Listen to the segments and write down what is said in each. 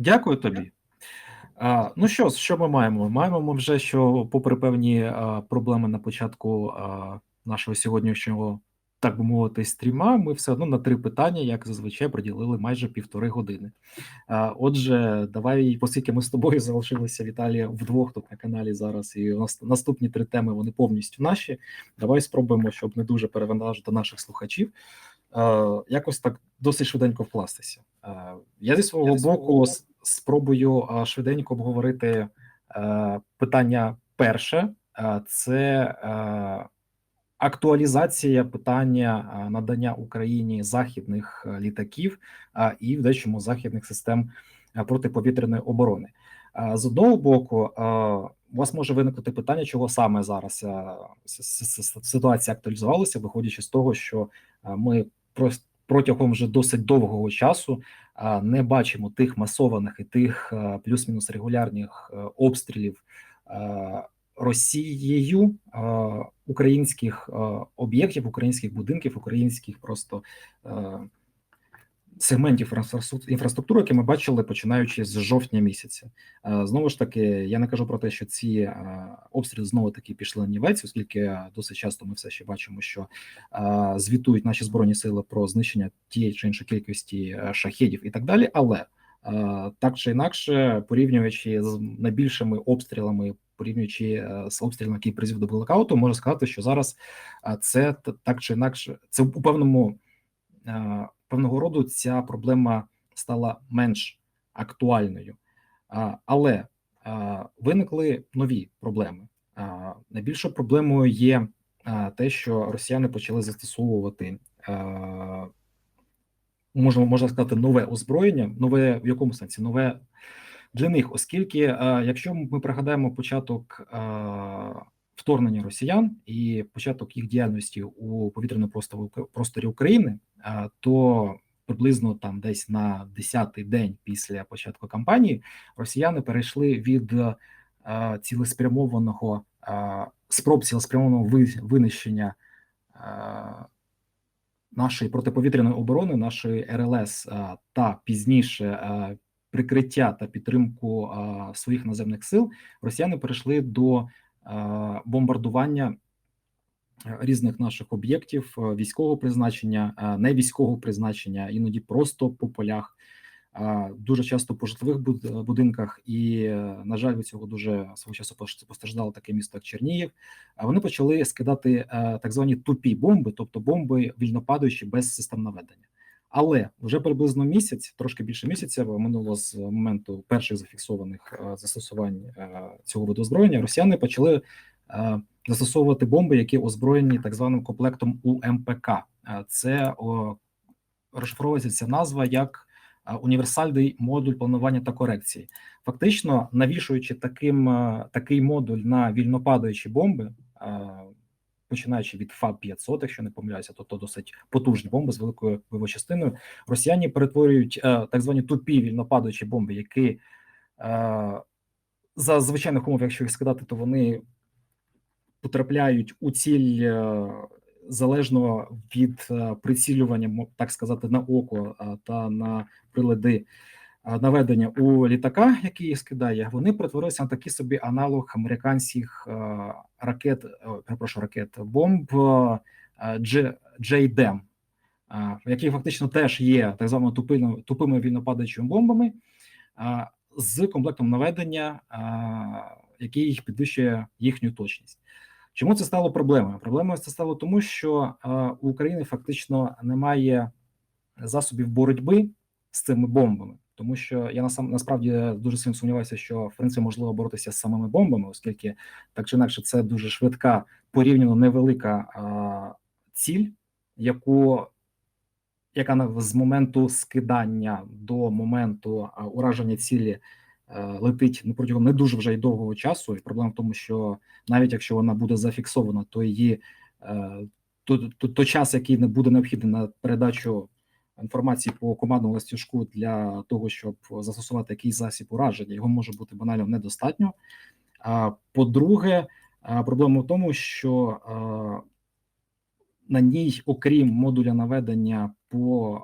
Дякую тобі. А, ну що, що ми маємо? Маємо ми вже, що, попри певні а, проблеми на початку а, нашого сьогоднішнього, так би мовити, стріма, ми все одно на три питання, як зазвичай, приділили майже півтори години. А, отже, давай, оскільки ми з тобою залишилися Віталія вдвох тут на каналі зараз, і наступні три теми вони повністю наші. Давай спробуємо, щоб не дуже перевантажити наших слухачів. Е, якось так досить швиденько вкластися. Е, я зі свого Я боку спробую е, швиденько обговорити е, питання перше, Е, це е, актуалізація питання надання Україні західних літаків е, і в дечому західних систем протиповітряної оборони. Е, З одного боку, е, у вас може виникнути питання, чого саме зараз ситуація актуалізувалася, виходячи з того, що ми протягом вже досить довгого часу не бачимо тих масованих і тих плюс-мінус регулярних обстрілів Росією українських об'єктів, українських будинків, українських просто сегментів інфраструктури, які ми бачили починаючи з жовтня місяця. Знову ж таки, я не кажу про те, що ці обстріли знову таки пішли на нівець, оскільки досить часто ми все ще бачимо, що звітують наші збройні сили про знищення тієї чи іншої кількості шахедів і так далі. Але так чи інакше, порівнюючи з найбільшими обстрілами, порівнюючи з обстрілами, які призвів до блекауту, можу сказати, що зараз це так чи інакше, це у певному певного роду ця проблема стала менш актуальною. Але виникли нові проблеми. Найбільшою проблемою є те, що росіяни почали застосовувати, можна, можна сказати, нове озброєння, нове в якому сенсі нове для них, оскільки, якщо ми пригадаємо початок вторгнення росіян і початок їх діяльності у повітряному просторі, України, то приблизно там десь на 10-й день після початку кампанії росіяни перейшли від е, цілеспрямованого е, спроб цілеспрямованого винищення е, нашої протиповітряної оборони, нашої РЛС та пізніше прикриття та підтримку е, своїх наземних сил, росіяни перейшли до бомбардування е, різних наших об'єктів е, військового призначення, е, не військового призначення, іноді просто по полях, е, дуже часто по житлових буд- будинках. І, е, на жаль, від цього дуже свого часу постраждало таке місто, як Чернігів. Вони почали скидати е, так звані тупі бомби, тобто бомби вільнопадаючі без систем наведення. Але вже приблизно місяць, трошки більше місяця, минуло з моменту перших зафіксованих е, застосувань е, цього виду озброєння. Росіяни почали е, застосовувати бомби, які озброєні так званим комплектом УМПК. Це розшифровується ця назва як універсальний модуль планування та корекції. Фактично, навішуючи таким такий модуль на вільнопадаючі бомби. Починаючи від ФАБ 500, якщо не помиляюся, то то досить потужні бомби з великою бойовою частиною. Росіяни перетворюють е, так звані тупі вільнопадаючі бомби, які е, за звичайних умов, якщо їх скидати, то вони потрапляють у ціль е, залежно від е, прицілювання, так сказати, на око е, та на прилади наведення у літака, який їх скидає, вони перетворилися на такий собі аналог американських е, ракет, е, перепрошую, ракет бомб JDAM, е, які фактично теж є так званими тупими, тупими вільнопадаючими бомбами з комплектом наведення, який підвищує їхню точність. Чому це стало проблемою? Проблемою це стало тому, що у України фактично немає засобів боротьби з цими бомбами, тому що я насам насправді дуже сильно сумніваюся, що в принципі можливо боротися з самими бомбами, оскільки так чи інакше це дуже швидка, порівняно невелика е, ціль, яку яка з моменту скидання до моменту а, ураження цілі е, летить ну, протягом не дуже вже й довгого часу. І проблема в тому, що навіть якщо вона буде зафіксована, то її е, то, то, то час, який не буде необхідний на передачу інформації по командному стіжку для того, щоб застосувати якийсь засіб ураження, його може бути банально недостатньо. По-друге, проблема в тому, що на ній, окрім модуля наведення по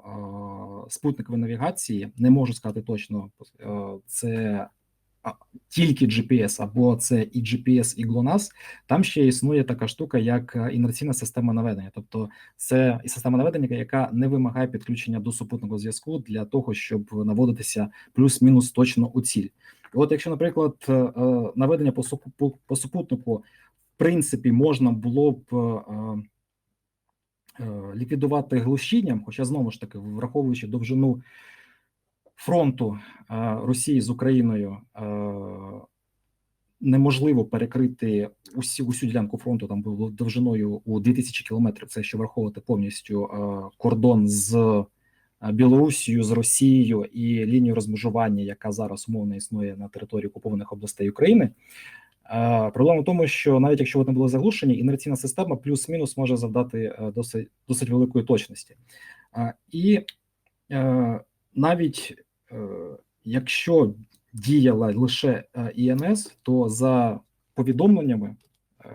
спутниковій навігації, не можу сказати точно, це тільки GPS або це і GPS, і GLONASS, там ще існує така штука, як е, інерційна система наведення. Тобто, це і система наведення, яка не вимагає підключення до супутникового зв'язку для того, щоб наводитися плюс-мінус точно у ціль. От, якщо, наприклад, е, е, наведення по супу- супутнику, в принципі, можна було б. ліквідувати глушінням, хоча знову ж таки, враховуючи довжину фронту е, Росії з Україною, е, неможливо перекрити усі, усю ділянку фронту там було довжиною у 2000 кілометрів. Це якщо враховувати повністю е, кордон з Білорусією, з Росією і лінію розмежування, яка зараз умовно існує на території окупованих областей України. Проблема в тому, що навіть якщо вони були заглушені, інерційна система плюс-мінус може завдати досить досить великої точності. І навіть якщо діяла лише е, ІНС, то за повідомленнями, е,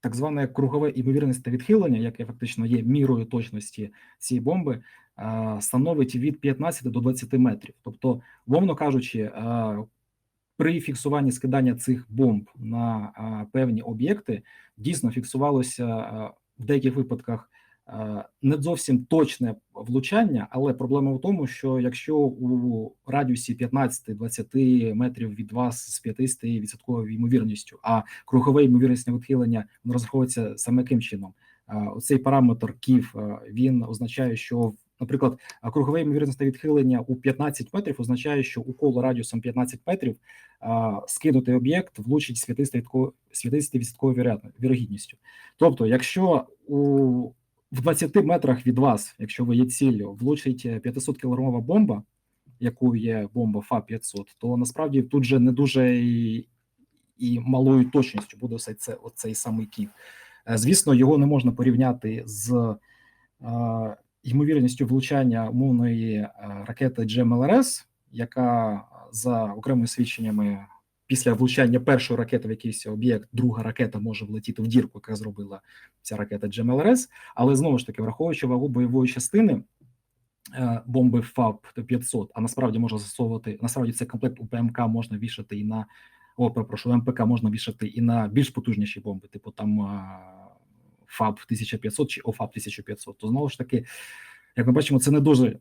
так зване кругове імовірність відхилення, яке фактично є мірою точності цієї бомби, е, становить від 15 до 20 метрів. Тобто, умовно кажучи, е, при фіксуванні скидання цих бомб на певні об'єкти дійсно фіксувалося в деяких випадках не зовсім точне влучання, але проблема в тому, що якщо у радіусі 15-20 метрів від вас з 50% ймовірністю, а кругове ймовірність відхилення розраховується саме яким чином, оцей параметр КІВ він означає, що Наприклад, кругове ймовірність відхилення у 15 метрів означає, що у коло радіусом 15 метрів а, скинутий об'єкт влучить з 50% вірогідністю. Тобто, якщо у в 20 метрах від вас, якщо ви є ціллю, влучить 500 кілограмова бомба, яку є бомба ФА 500 то насправді тут же не дуже і, і малою точністю буде все це оцей самий ків. Е, Звісно, його не можна порівняти з. е, ймовірністю влучання умовної е, ракети GMLRS, яка за окремими свідченнями після влучання першої ракети в якийсь об'єкт, друга ракета може влетіти в дірку, яка зробила ця ракета GMLRS. Але знову ж таки, враховуючи вагу бойової частини е, бомби ФАП 500, а насправді можна застосовувати насправді цей комплект у ПМК можна вішати і на о, перепрошую, МПК можна вішати і на більш потужніші бомби, типу там. е, ФАБ 1500 чи ОФАБ 1500, то знову ж таки, як ми бачимо, це не дуже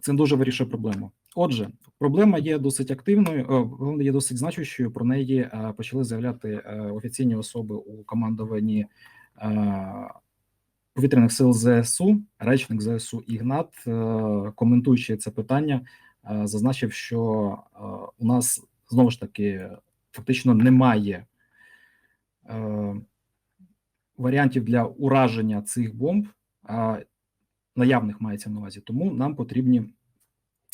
це дуже вирішує проблему. Отже, проблема є досить активною, вона є досить значущою. Про неї е, почали заявляти е, офіційні особи у командуванні е, повітряних сил ЗСУ, речник ЗСУ Ігнат, е, коментуючи це питання, е, зазначив, що е, у нас знову ж таки фактично немає. Е, варіантів для ураження цих бомб наявних мається на увазі, тому нам потрібні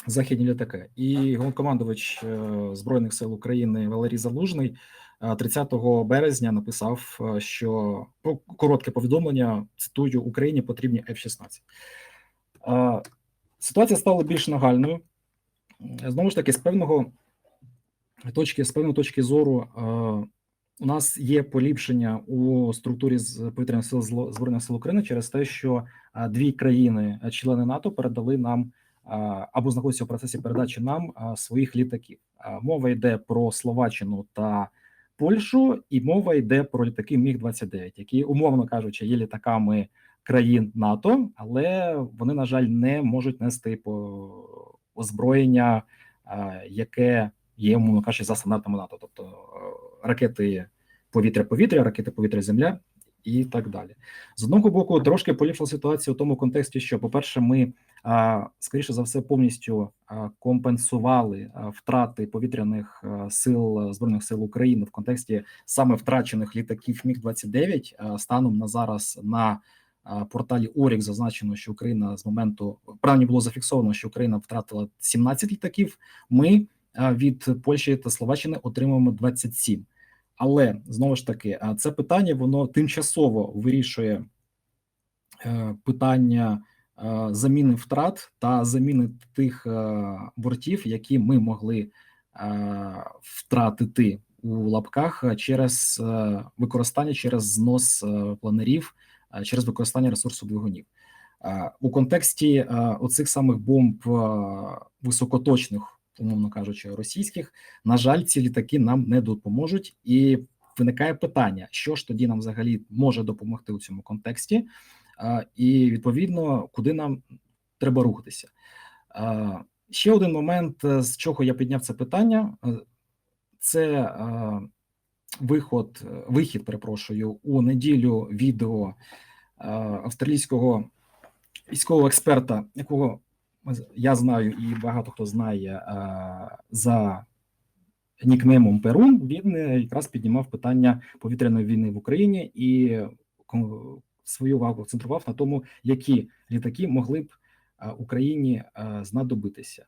західні літаки. І головнокомандувач е, збройних сил України Валерій Залужний е, 30 березня написав, е, що ну, коротке повідомлення цитую Україні потрібні F-16. Е, Ситуація стала більш нагальною. Е, Знову ж таки, з певного точки, з певної точки зору. У нас є поліпшення у структурі повітряних сил збройних сил України через те, що дві країни-члени НАТО, передали нам або знаходяться у процесі передачі нам своїх літаків. Мова йде про Словаччину та Польщу, і мова йде про літаки Міг 29 які умовно кажучи, є літаками країн НАТО, але вони, на жаль, не можуть нести по озброєння, яке є, умовно кажучи, за стандартами НАТО, тобто ракети повітря-повітря, ракети повітря-земля і так далі. З одного боку, трошки поліпшила ситуацію у тому контексті, що, по-перше, ми скоріше за все повністю компенсували втрати повітряних сил збройних сил України в контексті саме втрачених літаків Міг 29 а, станом на зараз на порталі Орік зазначено, що Україна з моменту правильно було зафіксовано, що Україна втратила 17 літаків. Ми від Польщі та Словаччини отримуємо 27. Але знову ж таки, це питання воно тимчасово вирішує е, питання е, заміни втрат та заміни тих е, бортів, які ми могли втратити у лапках через використання через знос планерів, через використання ресурсу двигунів. У контексті оцих самих бомб високоточних, умовно кажучи, російських, на жаль, ці літаки нам не допоможуть, і виникає питання, що ж тоді нам взагалі може допомогти у цьому контексті, і відповідно, куди нам треба рухатися. Ще один момент, е, з чого я підняв це питання, е, це виход, е, вихід, перепрошую, у неділю відео австралійського військового експерта, якого я знаю, і багато хто знає а, за нікнеймом Перун. Він е, якраз піднімав питання повітряної війни в Україні і свою увагу акцентував на тому, які літаки могли б Україні знадобитися.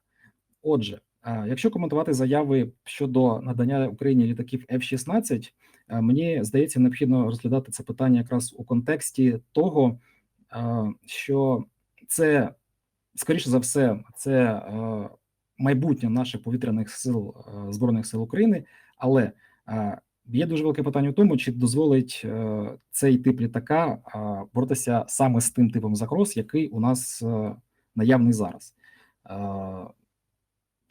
Отже, якщо коментувати заяви щодо надання Україні літаків F-16, мені здається, необхідно розглядати це питання якраз у контексті того, що це скоріше за все, це е, майбутнє наших повітряних сил е, збройних сил України, але е, є дуже велике питання у тому, чи дозволить цей тип літака боротися саме з тим типом загроз, який у нас наявний зараз.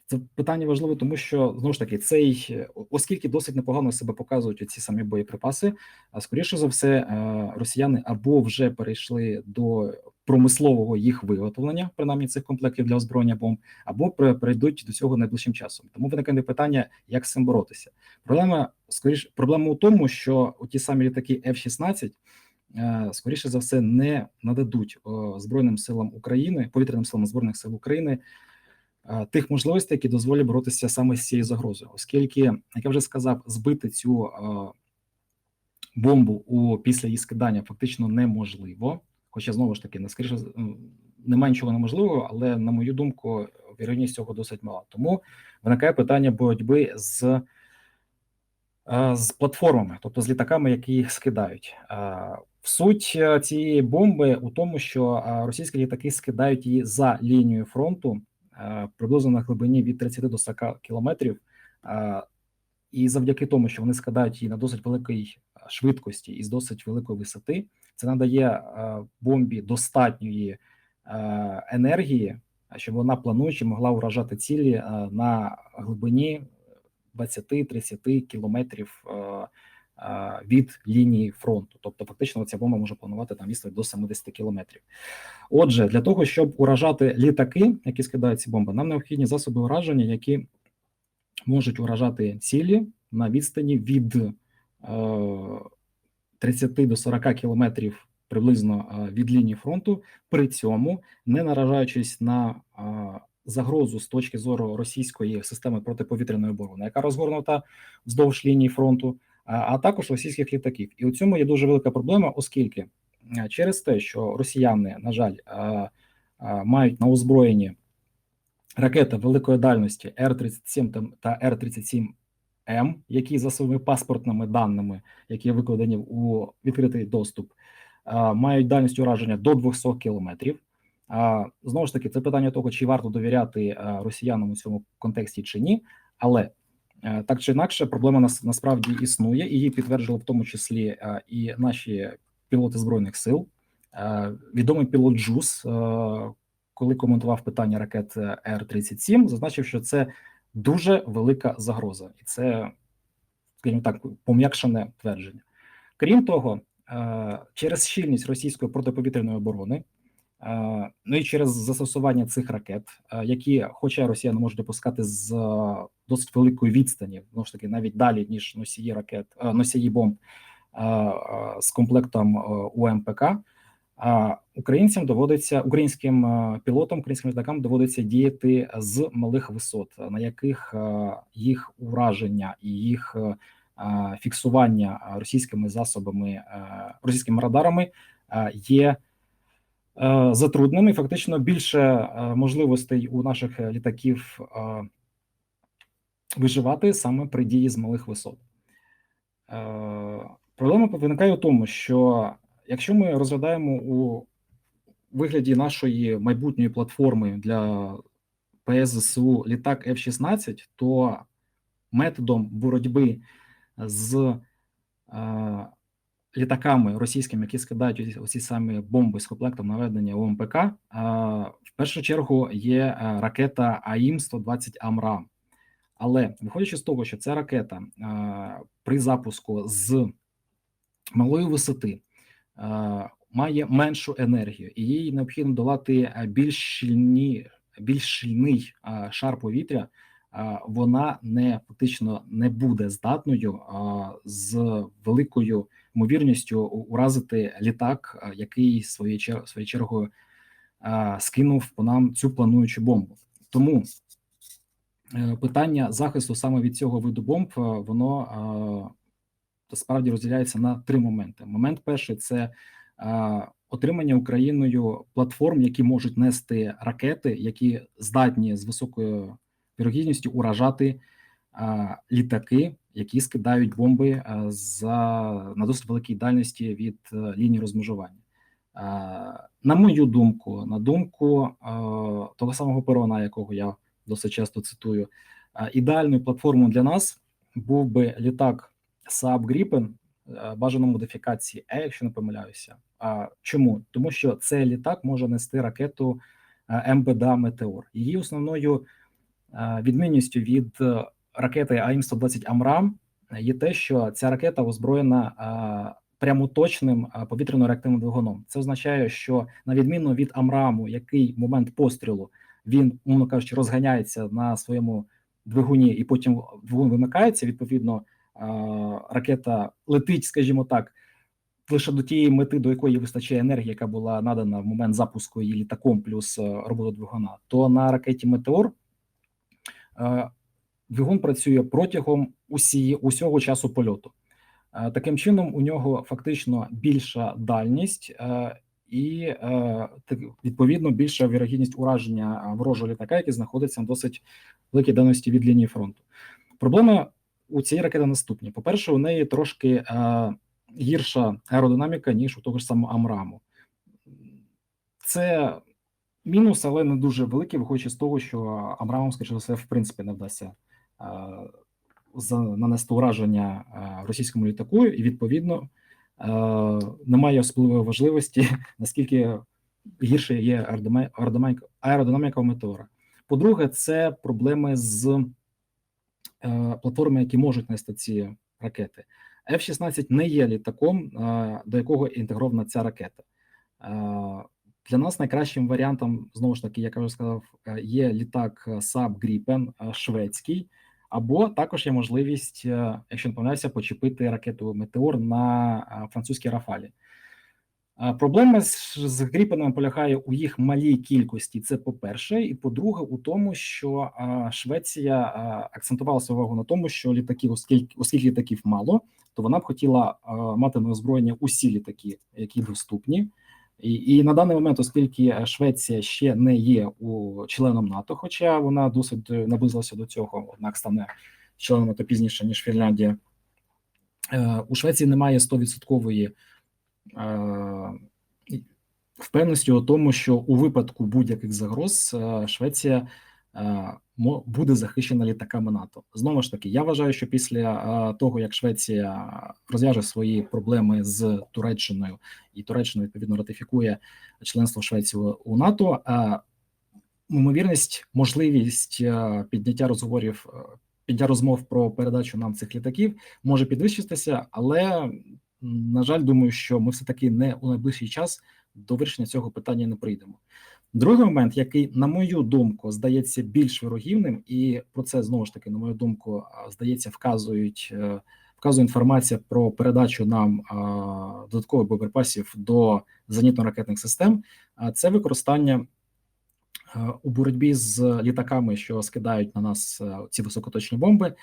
Це питання важливе, тому що знову ж таки, цей оскільки досить непогано себе показують ці самі боєприпаси, а скоріше за все, росіяни або вже перейшли до промислового їх виготовлення, принаймні цих комплектів для озброєння бомб, або при- перейдуть до цього найближчим часом. Тому виникає питання, як з цим боротися. Проблема скоріше проблема у тому, що ті самі літаки F-16 е, скоріше за все не нададуть е, збройним силам України, повітряним силам збройних сил України е, тих можливостей, які дозволять боротися саме з цією загрозою, оскільки, як я вже сказав, збити цю е, бомбу у після її скидання фактично неможливо. Хоча знову ж таки, не скоріше немає нічого неможливого, але на мою думку, вірогідність цього досить мала. Тому виникає питання боротьби з, е, з платформами, тобто з літаками, які їх скидають. Е, суть е, цієї бомби у тому, що російські літаки скидають її за лінією фронту приблизно на глибині від 30 до 40 кілометрів. І завдяки тому, що вони скидають її на досить великій швидкості і з досить великої висоти, це надає е, бомбі достатньої е, енергії, щоб вона плануючи могла уражати цілі е, на глибині 20-30 кілометрів від лінії фронту. Тобто, фактично, ця бомба може планувати там відстань до 70 кілометрів. Отже, для того, щоб уражати літаки, які скидають ці бомби, нам необхідні засоби ураження, які можуть уражати цілі на відстані від 30 до 40 кілометрів приблизно від лінії фронту, при цьому не наражаючись на загрозу з точки зору російської системи протиповітряної оборони, яка розгорнута вздовж лінії фронту, а також російських літаків. І у цьому є дуже велика проблема, оскільки через те, що росіяни, на жаль, мають на озброєнні ракети великої дальності Р-37 та Р-37 М, які за своїми паспортними даними, які викладені у відкритий доступ, мають дальність ураження до 200 кілометрів. Знову ж таки, це питання того, чи варто довіряти росіянам у цьому контексті чи ні, але е, так чи інакше, проблема нас насправді існує, і її підтверджували в тому числі і наші пілоти збройних сил. Відомий пілот Джус, е, коли коментував питання ракет е, Р 37 зазначив, що це дуже велика загроза, і це, скажімо так, пом'якшене твердження. Крім того, е, через щільність російської протиповітряної оборони, е, ну і через застосування цих ракет, е, які, хоча росіяни можуть допускати з досить великої відстані, знову ж таки, навіть далі ніж носії ракет, носії бомб з комплектом УМПК. А українцям доводиться українським е, пілотам, українським літакам доводиться діяти з малих висот, на яких е, їх ураження і їх е, фіксування російськими засобами, російськими радарами є затрудненими. Фактично більше можливостей у наших літаків виживати саме при дії з малих висот. Проблема виникає у тому, що якщо ми розглядаємо у вигляді нашої майбутньої платформи для ПСЗСУ літак F-16, то методом боротьби з е, літаками російськими, які скидають оці самі бомби з комплектом наведення ОМПК, е, в першу чергу є е, ракета АІМ 120 Амрам. Але виходячи з того, що ця ракета при запуску з малої висоти має меншу енергію, і їй необхідно долати більш щільні, більш щільний шар повітря вона не фактично не буде здатною з великою ймовірністю уразити літак, який своєю своєю чергою скинув по нам цю плануючу бомбу. Тому е, питання захисту саме від цього виду бомб, воно справді розділяється на три моменти. Момент перший це отримання Україною платформ, які можуть нести ракети, які здатні з високою вірогідністю уражати літаки, які скидають бомби за на досить великій дальності від е, лінії розмежування. На мою думку, на думку того самого перона, якого я досить часто цитую, ідеальною платформою для нас був би літак Saab Gripen, бажано модифікації E, якщо не помиляюся. А чому? Тому що цей літак може нести ракету МБДА Метеор. Її основною Е, відмінністю від е, ракети АІМ-120 Амрам є те, що ця ракета озброєна е, прямоточним повітряно-реактивним двигуном. Це означає, що на відміну від Амраму, який момент пострілу він, умовно кажучи, розганяється на своєму двигуні, і потім двигун вимикається. Відповідно, ракета летить, скажімо так. Лише до тієї мети, до якої вистачає енергії, яка була надана в момент запуску її літаком, плюс роботу двигуна, то на ракеті Метеор Е, двигун працює протягом усі, усього часу польоту. Е, таким чином, у нього фактично більша дальність е, і відповідно більша вірогідність ураження ворожого літака, який знаходиться на досить великій дальності від лінії фронту. Проблема у цієї ракети наступні: по-перше, у неї трошки гірша аеродинаміка, ніж у того ж самого Амраму. Це Мінус, але не дуже великий, виходячи з того, що Абрамом, скоріше за все, в принципі, не вдасться за нанести ураження російському літаку, і відповідно немає особливої важливості, наскільки гірше є аеродинаміка, аеродинаміка у метеора. По-друге, це проблеми з е, платформами, які можуть нести ці ракети. F-16 не є літаком, до якого інтегрована ця ракета. Для нас найкращим варіантом, знову ж таки, як я вже сказав, е, є літак е, Saab Gripen е, шведський, або також є можливість, якщо не помиляюся, почепити ракету Метеор на французькій Рафалі. Проблема з, з Гріпеном полягає у їх малій кількості. Це по-перше, і по-друге, у тому, що Швеція акцентувала свою увагу на тому, що літаків, оскільки оскільки літаків мало, то вона б хотіла мати на озброєння усі літаки, які доступні. І і на даний момент, оскільки Швеція ще не є у членом НАТО, хоча вона досить наблизилася до цього, однак стане членом НАТО пізніше ніж Фінляндія, е, у Швеції немає 100% е, впевненості у тому, що у випадку будь-яких загроз е, Швеція буде захищена літаками НАТО. Знову ж таки, я вважаю, що після того як Швеція розв'яже свої проблеми з Туреччиною, і Туреччина відповідно ратифікує членство Швеції у НАТО, ймовірність, можливість підняття розговорів. Підняття розмов про передачу нам цих літаків може підвищитися, але на жаль, думаю, що ми все таки не у найближчий час до вирішення цього питання не прийдемо. Другий момент, який, на мою думку, здається більш вирогівним, і про це знову ж таки, на мою думку, здається, вказують е, вказує інформація про передачу нам додаткових боєприпасів до зенітно-ракетних систем. Це використання у боротьбі з літаками, що скидають на нас е, ці високоточні бомби.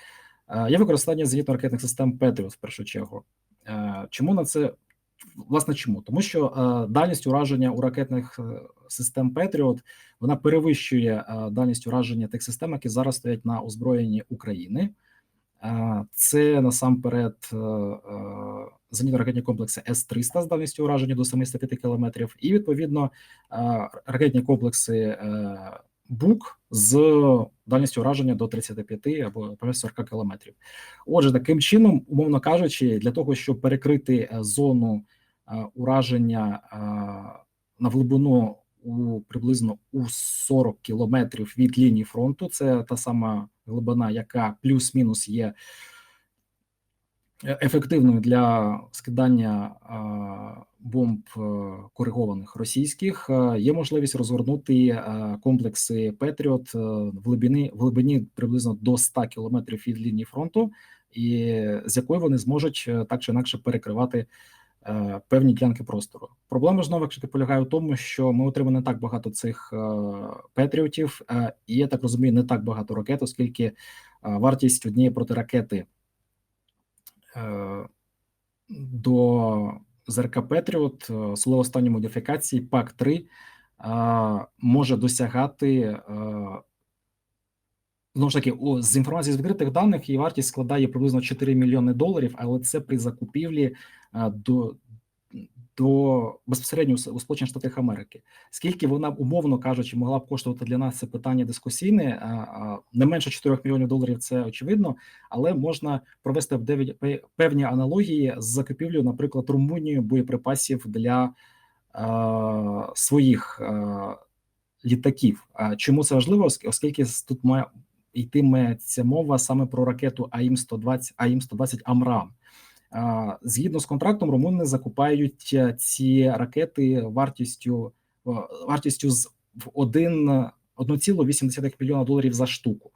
Є використання зенітно-ракетних систем Петріот в першу чергу. Е, чому на це Власне, чому? Тому що е, дальність ураження у ракетних е, систем Петріот вона перевищує дальність ураження тих систем, які зараз стоять на озброєнні України. Це насамперед зенітно-ракетні комплекси С-300 з дальністю ураження до 75 кілометрів, і відповідно ракетні комплекси бук з дальністю ураження до 35 або 40 кілометрів. Отже, таким чином, умовно кажучи, для того, щоб перекрити е, зону е, ураження е, на глибину у приблизно у 40 кілометрів від лінії фронту, це та сама глибина, яка плюс-мінус є ефективною для скидання бомб коригованих російських. Є можливість розгорнути комплекси Петріот в глибині в глибині приблизно до 100 кілометрів від лінії фронту, і з якої вони зможуть так чи інакше перекривати. Певні ділянки простору. Проблема знову ж таки полягає в тому, що ми отримали не так багато цих петріотів, і я так розумію, не так багато ракет, оскільки вартість однієї протиракети Е, до ЗРК Петріот слово останньої модифікації пак 3 може досягати е, знову ж таки з інформації з відкритих даних її вартість складає приблизно 4 мільйони доларів, але це при закупівлі е, до до безпосередньо у Сполучених Штатах Америки. Скільки вона умовно кажучи, могла б коштувати для нас це питання дискусійне, не менше 4 мільйонів доларів, це очевидно, але можна провести певні аналогії з закупівлею, наприклад, Румунією боєприпасів для своїх літаків. Чому це важливо? Оскільки тут має йтиметься мова саме про ракету АІМ 120 АІМ 120 Амрам. Згідно з контрактом, румуни закупають е, ці ракети вартістю вартістю з 1,8 мільйона доларів за штуку.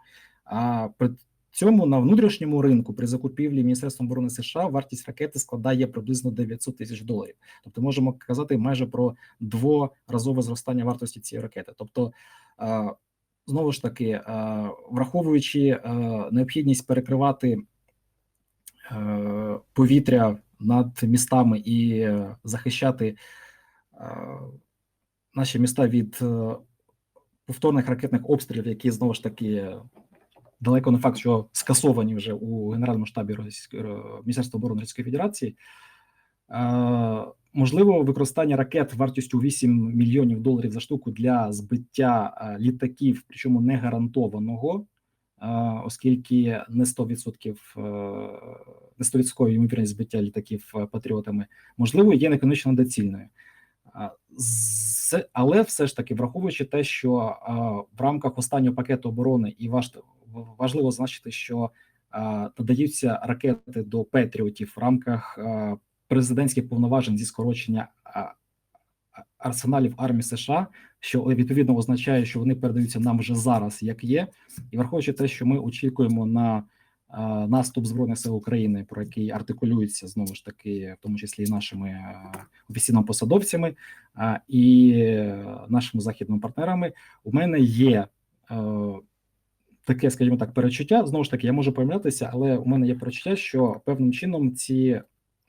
А при цьому на внутрішньому ринку при закупівлі Міністерством оборони США вартість ракети складає приблизно 900 тисяч доларів. Тобто, можемо казати майже про дворазове зростання вартості цієї ракети. Тобто, знову ж таки, враховуючи необхідність перекривати. Е, повітря над містами і е, захищати е, наші міста від повторних ракетних обстрілів, які знову ж таки далеко не факт, що скасовані вже у Генеральному штабі Російської Міністерства оборони Російської Федерації. Можливо, використання ракет вартістю 8 мільйонів доларів за штуку для збиття літаків, причому не гарантованого оскільки не 100% е, не 100% ймовірність збиття літаків е, патріотами можливо є неконечно доцільною. Але все ж таки, враховуючи те, що в рамках останнього пакету оборони і важливо значити, що надаються ракети до Петріотів в рамках президентських повноважень зі скорочення арсеналів армії США, що відповідно означає, що вони передаються нам вже зараз, як є, і враховуючи те, що ми очікуємо на наступ збройних сил України, про який артикулюється знову ж таки, в тому числі і нашими офіційними посадовцями і нашими західними партнерами, у мене є. Таке, скажімо так, перечуття знову ж таки, я можу помилятися, але у мене є перечуття, що певним чином ці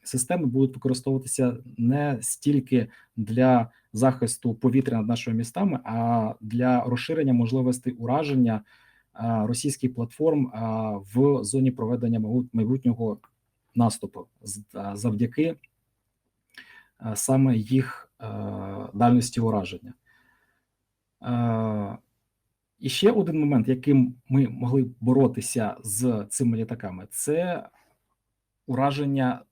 системи будуть використовуватися не стільки для захисту повітря над нашими містами, а для розширення можливостей ураження російських платформ в зоні проведення майбутнього наступу завдяки саме їх дальності ураження. І ще один момент, яким ми могли боротися з цими літаками, це ураження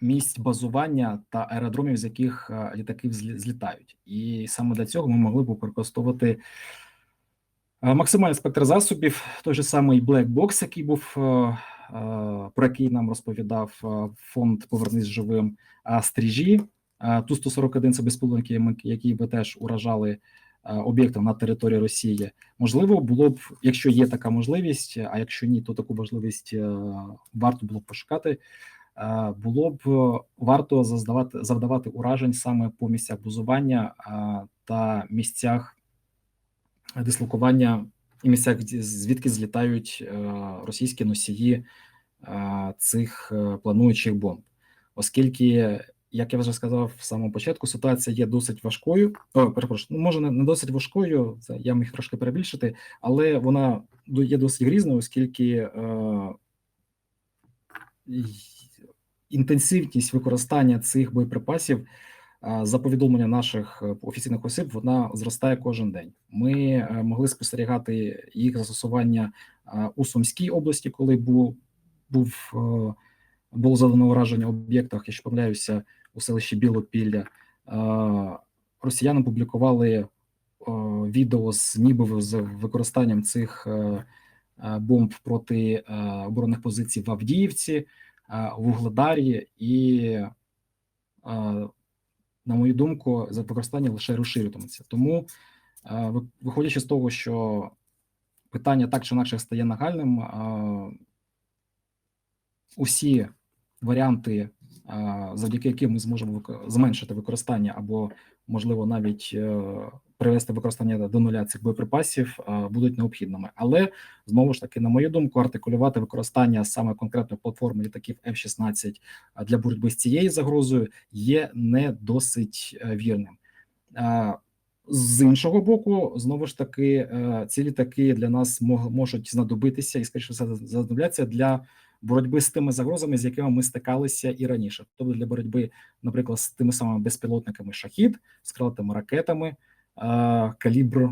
місць базування та аеродромів, з яких е, літаки злітають, і саме для цього ми могли б використовувати е, максимальний спектр засобів, той же самий Black Box, який був е, про який нам розповідав фонд Повернись живим, стріжі ту 141 це безпілотники, які би теж уражали об'єкти на території Росії. Можливо, було б, якщо є така можливість, а якщо ні, то таку можливість варто було б пошукати. Е, було б е, варто заздавати завдавати уражень саме по місцях базування е, та місцях дислокування і місцях, звідки злітають російські носії цих плануючих бомб, оскільки. Як я вже сказав в самому початку, ситуація є досить важкою. О, перепрошую, ну може не досить важкою, це я міг трошки перебільшити, але вона є досить грізною, оскільки інтенсивність використання цих боєприпасів за повідомлення наших е, офіційних осіб, вона зростає кожен день. Ми е, могли спостерігати їх застосування у Сумській області, коли був був е, було задано ураження об'єктах, якщо помиляюся, у селищі Білопілля. Е, Росіяни публікували е, відео з ніби з використанням цих е, е, бомб проти е, оборонних позицій в Авдіївці, е, в Угледарі, і, е, на мою думку, за використання лише розширюватиметься. Тому, е, виходячи з того, що питання так чи інакше стає нагальним, усі варіанти, завдяки яким ми зможемо зменшити використання або, можливо, навіть е, привести використання до нуля цих боєприпасів, будуть необхідними. Але знову ж таки, на мою думку, артикулювати використання саме конкретної платформи літаків F-16 для боротьби з цією загрозою є не досить е, вірним. З іншого боку, знову ж таки, е, ці літаки для нас можуть знадобитися і, скоріше все, знадобляться для боротьби з тими загрозами, з якими ми стикалися і раніше, тобто для боротьби, наприклад, з тими самими безпілотниками шахід, з крилатими ракетами, калібр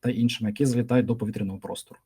та іншими, які злітають до повітряного простору.